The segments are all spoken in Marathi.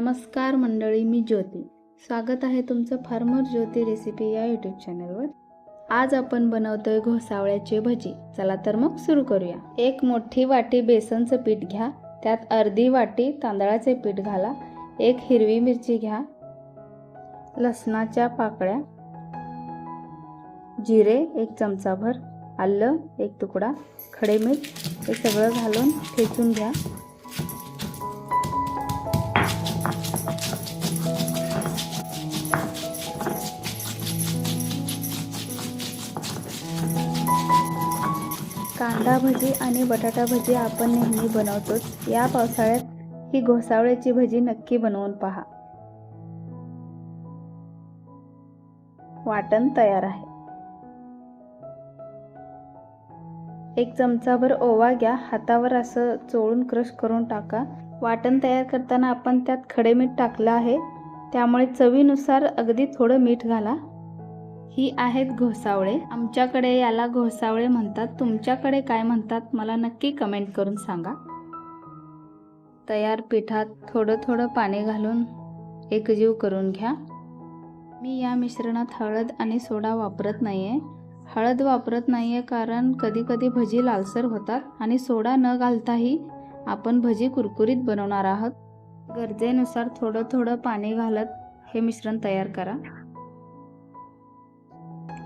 नमस्कार मंडळी मी ज्योती. स्वागत आहे तुमचं फार्मर ज्योती रेसिपी या यूट्यूब चॅनलवर आज आपण बनवतोय घोसावळ्याचे भजी. चला तर मग सुरू करूया. एक मोठी वाटी बेसनचं पीठ घ्या. त्यात अर्धी वाटी तांदळाचे पीठ घाला. एक हिरवी मिरची घ्या. लसणाच्या पाकळ्या. जिरे एक चमचाभर. आलं एक तुकडा. खडे मीठ. हे सगळं घालून ठेचून घ्या. कांदा भजी आणि बटाटा भजी आपण नेहमी बनवतोच या पावसाळ्यात ही घोसावळ्याची भजी नक्की बनवून पहा. वाटण तयार आहे. एक चमचाभर ओवा घ्या. हातावर असं चोळून क्रश करून टाका. वाटण तयार करताना आपण त्यात खडे मीठ टाकलं आहे. त्यामुळे चवीनुसार अगदी थोडं मीठ घाला. ही आहेत घोसावळे. आमच्याकडे याला घोसावळे म्हणतात. तुमच्याकडे काय म्हणतात मला नक्की कमेंट करून सांगा. तयार पिठात थोडं थोडं पाणी घालून एकजीव करून घ्या. मी या मिश्रणात हळद आणि सोडा वापरत नाही आहे हळद वापरत नाही आहे कारण कधीकधी भजी लालसर होतात आणि सोडा न घालताही आपण भजी कुरकुरीत बनवणार आहोत. गरजेनुसार थोडं थोडं पाणी घालत हे मिश्रण तयार करा.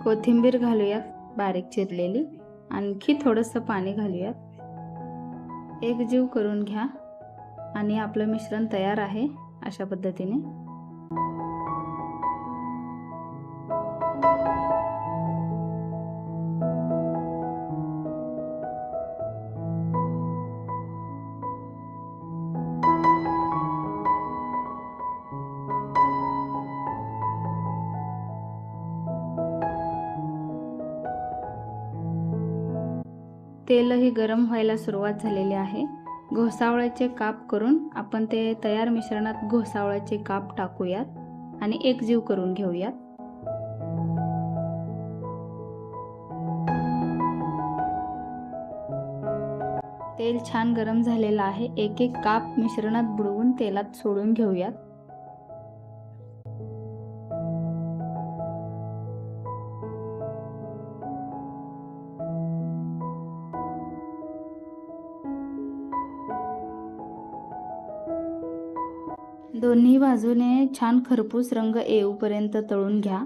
कोथिंबीर घालूयात बारीक चिरलेली. आणखी थोडंसं पाणी घालूयात. एक जीव करून घ्या. आणि आपलं मिश्रण तयार आहे अशा पद्धतीने. तेलही गरम व्हायला सुरुवात झालेली आहे. घोसावळ्याचे काप करून आपण ते तयार मिश्रणात घोसावळ्याचे काप टाकूयात आणि एकजीव करून घेऊयात. तेल छान गरम झालेलं आहे. एक एक काप मिश्रणात बुडवून तेलात सोडून घेऊयात. दोन्ही बाजूने छान खरपूस रंग येऊपर्यंत तळून घ्या.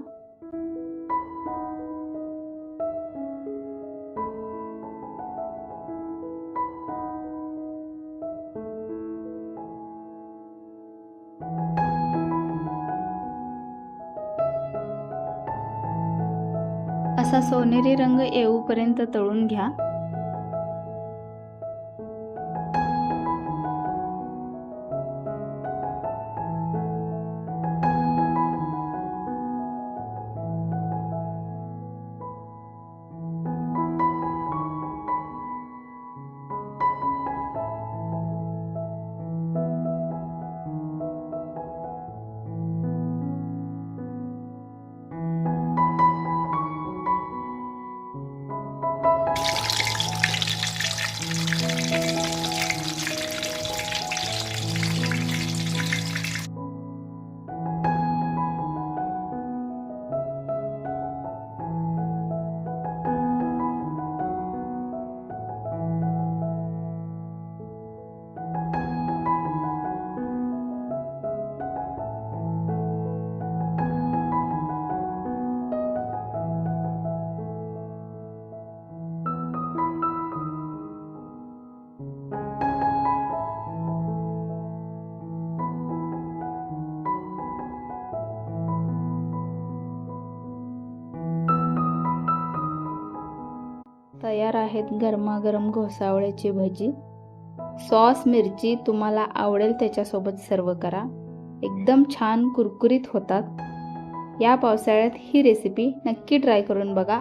असा सोनेरी रंग येऊपर्यंत तळून घ्या. तयार आहेत गरमागरम घोसावळ्याची भजी. सॉस मिरची तुम्हाला आवडेल त्याच्यासोबत सर्व करा. एकदम छान कुरकुरीत होतात. या पावसाळ्यात ही रेसिपी नक्की ट्राय करून बघा.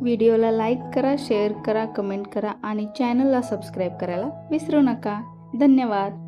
व्हिडिओला लाईक करा शेअर करा कमेंट करा आणि चॅनलला सबस्क्राईब करायला विसरू नका. धन्यवाद.